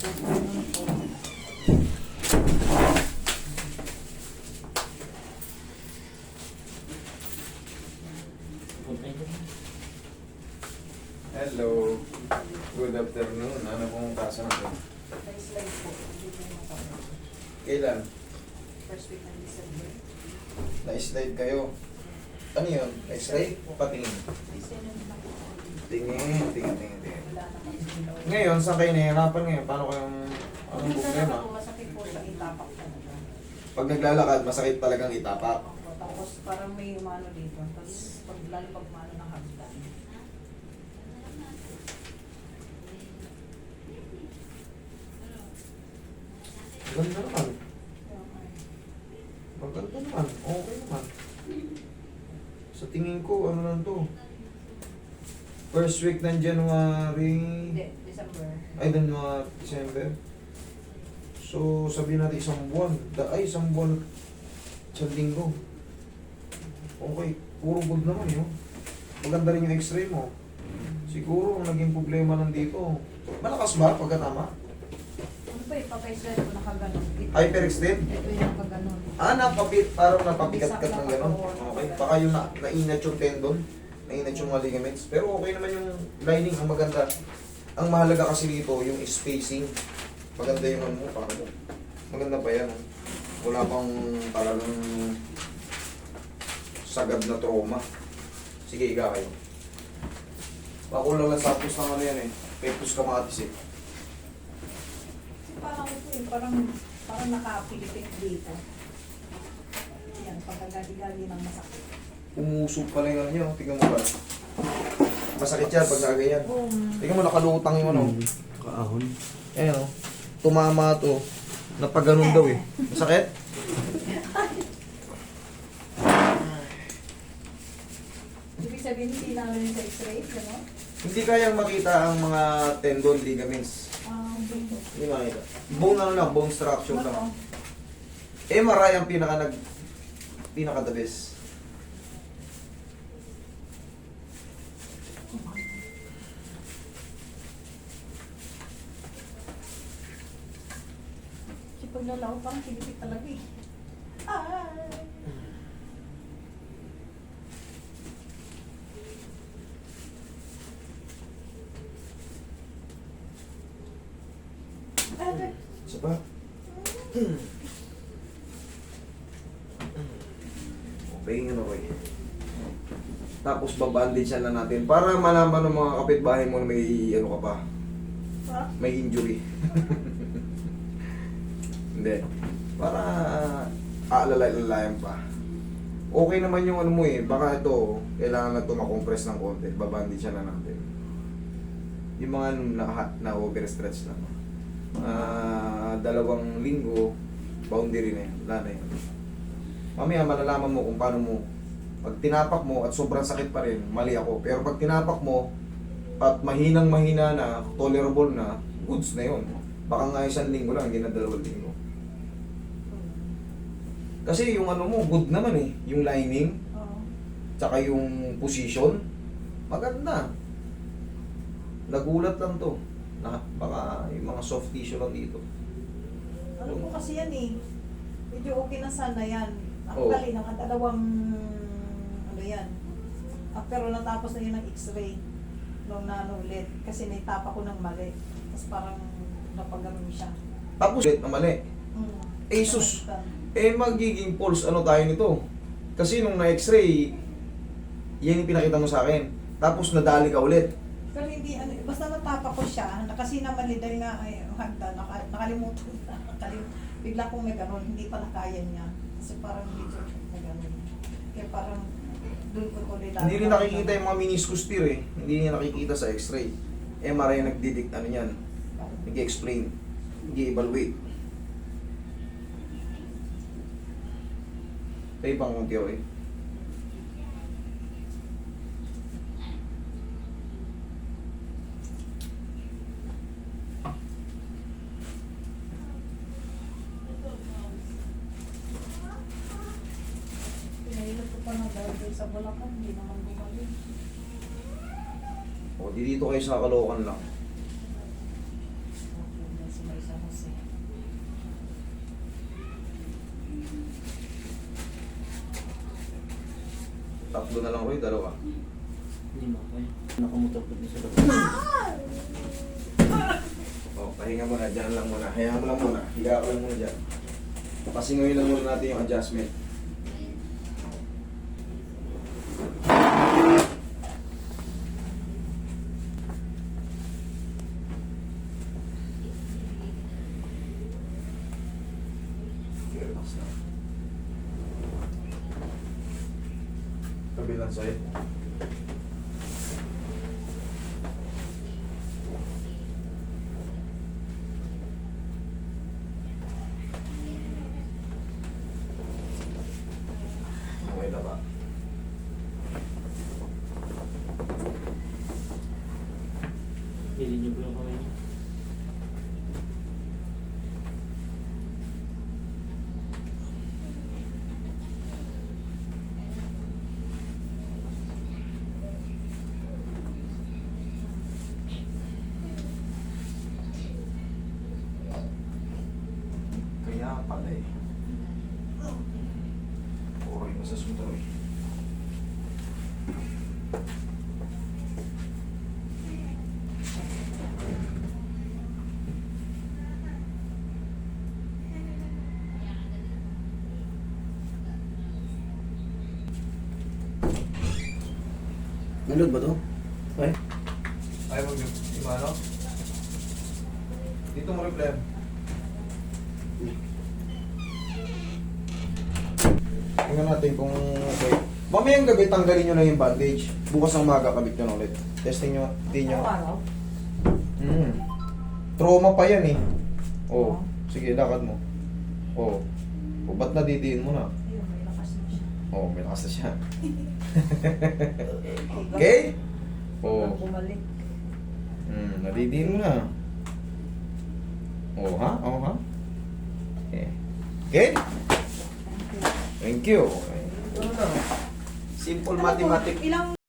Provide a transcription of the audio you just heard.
Hello. Good afternoon. Ano pong kaso natin? Slide po. Kailan? First week ng December. Na-slide kayo. Ano yun? Na-slide? Patingin. Tingin, tingin, tingin, tingin. Ngayon, saan kayo nahihirapan ngayon? Paano kayong... Anong problema? masakit po sa itapak talaga. Pag naglalakad, masakit talagang itapak. Tapos parang may umano dito. Tapos pag lalo pag umano ng hagdan. Ganda naman. Kaya nga eh. Maganda naman. Okay naman. Sa tingin ko, ano lang to? First week ng January... Hindi, December. Ay, mga December. So, sabihin natin isang buwan. Da, ay, isang buwan. Isang linggo. Okay. Puro good naman yun. Maganda rin yung x-ray mo. Siguro, ang naging problema lang dito. Malakas ba pagka tama? Pa eh, papay-slide ko nakaganon. Hyperextend? Ito yung nakaganon. Ah, napapit, parang napabigat ka ng gano'n. Okay. Baka yung na, nainat yung tendon, nainat yung mga ligaments. Pero okay naman yung lining, ang maganda. Ang mahalaga kasi dito, yung spacing. Maganda yung ano parang mo. Maganda pa yan. Wala pang talagang sagad na trauma. Sige, higa kayo. Makulang lang sa pus ng ano yan eh. Peptus kamatis eh. Parang ito eh, parang, parang nakapilipit dito. Yan, pagkagali-gali ng masakit. Umusog pala yung ano niya, oh. tingnan mo ba? Masakit yan pag nakaganyan. Boom. Tingnan mo, nakalutang yung ano. Kaahon. Ayan o. Tumama to. Napaganon daw eh. Masakit? Ibig sabihin, hindi namin sa x-ray, gano'n? Hindi kayang makita ang mga tendon ligaments. Ah. Hindi makita. Bone ano lang, bone structure lang. MRI ang pinaka nag pinaka the best. Pag nalaw, parang pilipit talaga eh. Ay! Isa pa. Okay, ano ko Tapos babandage na natin para malaman ng mga kapitbahay mo na may ano ka pa, Ah, may injury. Hindi. Para aalala-alalayan pa. Okay naman yung ano mo eh. Baka ito, kailangan na ito makompress ng konti. Babandage na natin. Yung mga na, na overstretch lang. Ah, dalawang linggo, boundary na yan. Wala na yan. Mamaya malalaman mo kung paano mo pag tinapak mo at sobrang sakit pa rin, mali ako. Pero pag tinapak mo at mahinang mahina na, tolerable na, goods na yun. Baka nga isang linggo lang, hindi na dalawang linggo. Kasi yung ano mo, good naman eh. Yung lining, Oo. tsaka yung position, maganda. Nagulat lang to. Na, baka yung mga soft tissue lang dito. Ano po kasi yan eh. Medyo okay na sana yan. Actually, nakadalawang ano yan. Ah, pero natapos na yun ng x-ray nung nano ulit. Kasi naitapa ko ng mali. Tapos parang napaganon siya. Tapos, ulit na mali. Mm. Eh, sus. Eh, magiging pulse ano tayo nito? Kasi nung na-x-ray, yan yung pinakita mo sa akin. Tapos nadali ka ulit. Pero hindi, ano, basta natapa ko siya, na- kasi naman dahil nga, ay, hagda, naka, nakalimutan na, nakalim, bigla kong nagano'n, hindi pa nakaya niya. Kasi parang medyo nagano'n. Kaya parang, doon ko tuloy Hindi rin nakikita yung mga meniscus tear eh. Hindi niya nakikita sa x-ray. MRI nagdidict ano yan. Nag-explain. Nag-evaluate. Tayo pang konti ako eh. pa na dahil sa Bulacan, hindi naman bumalik. O, di dito kayo sa Kalokan lang. Tatlo na lang ko yung dalawa. Lima ko eh. Nakamutok ko sa O, pahinga muna. Diyan lang muna. Hayaan mo lang muna. Higa ka lang muna dyan. Pasingoy lang muna natin yung adjustment. Kabilang side. Okay na ba? Pili niyo po yung kamay niyo. Kaya pala eh. Oray mo sa sumunod. Nanood ba to? Ay? Ay, mag imano? Dito mo replay. Tingnan natin kung okay. Mamayang gabi, tanggalin nyo na yung bandage. Bukas ng maga, kabit nyo na ulit. Testing nyo, tingin nyo. Hmm. Trauma pa yan eh. Oh, Oo. sige, lakad mo. Oh. Oh, ba't nadidiin mo na? Ayun, may lakas na siya. Oh, may lakas na siya. Okay? Oh. Pag bumalik. Hmm, nadidiin mo na. Oh, ha? Oh, ha? Okay. Okay? Thank you. Thank you. Okay. Ano? Simple Ano mathematics. Ilang